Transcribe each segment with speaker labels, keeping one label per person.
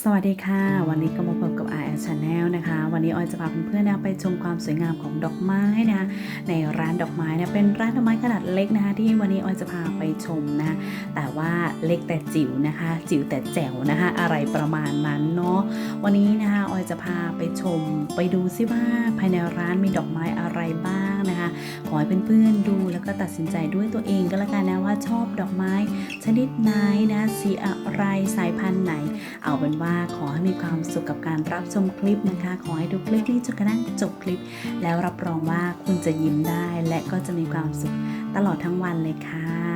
Speaker 1: สวัสดีค่ะ วันนี้ก็มาพบกับ i อ Channel นะคะ วันนี้ออยจะพาเพื่อนๆนะไปชมความสวยงามของดอกไม้นะคะในร้านดอกไม้นะเป็นร้านดอกไม้ขนาดเล็กนะคะที่วันนี้ออยจะพาไปชมนะคะแต่ว่าเล็กแต่จิ๋วนะคะ จิ๋วแต่แจ๋วนะคะ อะไรประมาณนั้นเนาะวันนี้นะคะออยจะพาไปชม ไปดูซิว่าภายในร้านมีดอกไม้อะไรบ้างนะคะขอให้เพื่อนๆดูแล้วก็ตัดสินใจด้วยตัวเองก็แล้วกันนะว่าชอบดอกไม้ชนิดไหนนะสีอะไรสายพันธุ์ไหน เอาเป็นว่าขอให้มีความสุขกับการรับชมคลิปนะคะ ขอให้ดูคลิปนี้จนกระทั่งจบคลิป แล้วรับรองว่าคุณจะยิ้มได้และก็จะมีความสุขตลอดทั้งวันเลยค่ะ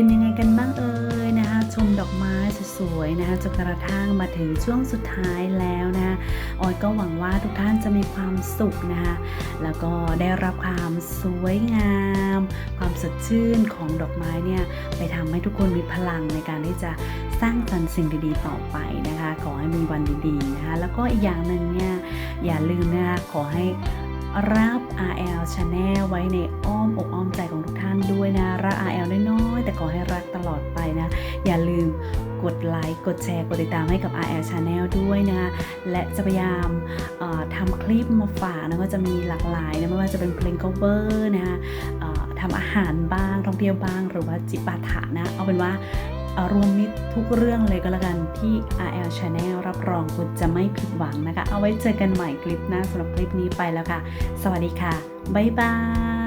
Speaker 1: เป็นยังไงกันบ้างเอ่ยนะคะ ชมดอกไม้สวยๆนะคะจนกระทั่งมาถึงช่วงสุดท้ายแล้วนะคะออยก็หวังว่าทุกท่านจะมีความสุขนะคะแล้วก็ได้รับความสวยงาม ความสดชื่นของดอกไม้เนี่ยไปทำให้ทุกคนมีพลังในการที่จะสร้างสรรค์สิ่งดีๆต่อไปนะคะ ขอให้มีวันดีๆนะคะแล้วก็อีกอย่างหนึ่งเนี่ยอย่าลืมนะคะขอให้รับ L Channel ไว้ในอ้อมอกอ้อมใจของทุกท่านด้วยนะรัก RL น้อยๆแต่ขอให้รักตลอดไปนะ อย่าลืมกดไลค์ กดแชร์ กดติดตามให้กับ RL Channel ด้วยนะและจะพยายามทำคลิปมาฝากนะก็จะมีหลากหลายนะไม่ว่าจะเป็นเพลง cover นะคะทำอาหารบ้างท่องเที่ยวบ้าง หรือว่าจิปาถะนะ เอาเป็นว่ารวมมิตรทุกเรื่องเลยก็แล้วกันที่ RL Channel รับรองคุณจะไม่ผิดหวังนะคะ เอาไว้เจอกันใหม่คลิปหน้าสำหรับคลิปนี้ไปแล้วค่ะ สวัสดีค่ะ 拜拜。